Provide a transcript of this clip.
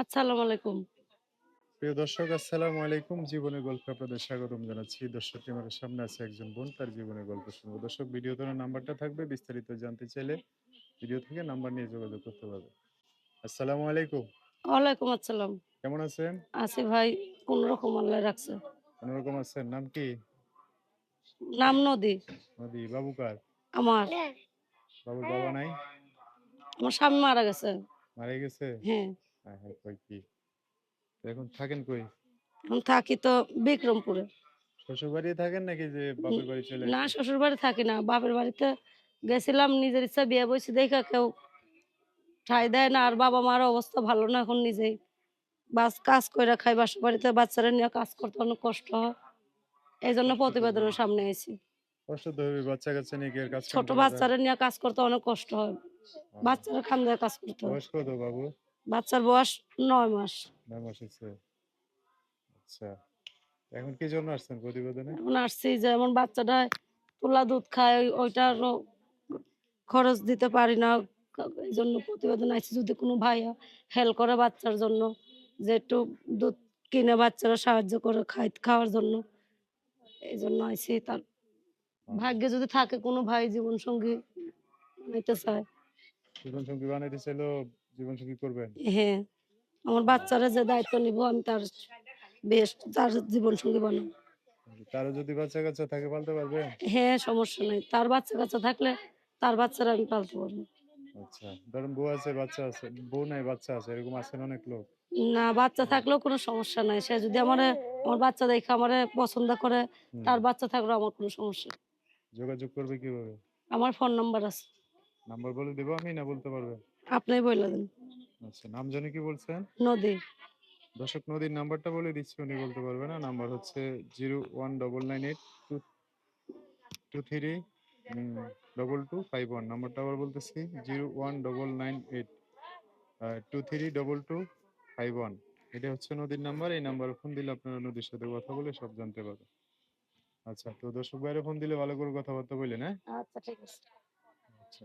আসসালামু আলাইকুম। প্রিয় দর্শক আসসালামু আলাইকুম। জীবনের গল্প আপনাদের স্বাগতম জানাচ্ছি। দর্শক আমার সামনে আছে একজন বোন তার জীবনের গল্প শুনব। দর্শক ভিডিও তোর নাম্বারটা থাকবে বিস্তারিত জানতে চাইলে ভিডিও থেকে নাম্বার নিয়ে যোগাযোগ করতে পারবে আসসালামু আলাইকুম। ওয়ালাইকুম আসসালাম। কেমন আছেন? আছি ভাই কোন রকম আল্লাহ রাখছে। কোনোরকম আছেন? নাম কি? নাম নদী। নদী বাবু কার? আমার। বাবুর বাবা নাই? আমার স্বামী মারা গেছে। মারা গেছে? হ্যাঁ। এখন থাকেন কই? এখন থাকি তো বিক্রমপুরে। শ্বশুর বাড়ি থাকেন নাকি যে বাপের বাড়ি চলে না? শ্বশুর বাড়ি থাকি না বাপের বাড়িতে গেছিলাম নিজের ইচ্ছা বিয়ে বসে দেখা কেউ ঠাই দেয় না আর বাবা মার অবস্থা ভালো না এখন নিজেই বাস কাজ করে খাই বাসা বাড়িতে বাচ্চারা নিয়ে কাজ করতে অনেক কষ্ট হয়। এই জন্য প্রতিবেদনের সামনে আইছি। কষ্ট তো হবে বাচ্চা কাচ্চা নিয়ে কাজ ছোট বাচ্চারা নিয়ে কাজ করতে অনেক কষ্ট হয়। হ্যাঁ। বাচ্চারা খান্দায় কাজ করতে হয়। বাবু। বাচ্চার বয়স নয় মাস। নয় মাস হয়েছে। আচ্ছা এখন কি জন্য আসছেন প্রতিবেদনে? এখন আসছি যেমন বাচ্চাটা তুলা দুধ খায় ওই- ওইটারও খরচ দিতে পারি না। এই জন্য প্রতিবেদন আসছি যদি কোনো ভাই হেল্প করে বাচ্চার জন্য যে একটু দুধ কিনে বাচ্চারা সাহায্য করে খাই খাওয়ার জন্য। এই জন্য আইছি তার ভাগ্যে যদি থাকে কোনো ভাই জীবন সঙ্গী নিতে চায়। জীবন সঙ্গী বানাইতে চাইলেও জীবন সঙ্গী করবেন? হ্যাঁ। আমার বাচ্চারা যে দায়িত্ব নিব আমি তার বেশ তার জীবন সঙ্গী বানাবো তারও যদি বাচ্চা কাচ্চা থাকে পালতে পারবে? হ্যাঁ সমস্যা নাই। তার বাচ্চা কাচ্চা থাকলে তার বাচ্চারা আমি পালতে পারব। আচ্ছা ধরুন বউ আছে বাচ্চা আছে বউ নাই বাচ্চা আছে এরকম আছেন অনেক লোক। না বাচ্চা থাকলেও কোনো সমস্যা নাই। সে যদি আমার আমার বাচ্চা দেখে আমার পছন্দ করে তার বাচ্চা থাকলেও আমার কোনো সমস্যা। যোগাযোগ করবে কীভাবে? আমার ফোন নাম্বার আছে। নাম্বার বলে দেবো আমি না বলতে পারবে? আপনি বলে দেন। আচ্ছা নাম জানি কি বলছেন? নদী। দর্শক নদীর নাম্বারটা বলে দিচ্ছি উনি বলতে পারবে না। নাম্বার হচ্ছে zero one double nine eight two two three double two five one নাম্বারটা আবার বলতেছি zero one double nine eight two three double two five one এটা হচ্ছে নদীর নাম্বার। এই নাম্বারে ফোন দিলে আপনারা নদীর সাথে কথা বলে সব জানতে পারবেন। আচ্ছা তো দর্শক বাইরে ফোন দিলে ভালো করে কথাবার্তা বললেন হ্যাঁ? আচ্ছা ঠিক আছে। আচ্ছা।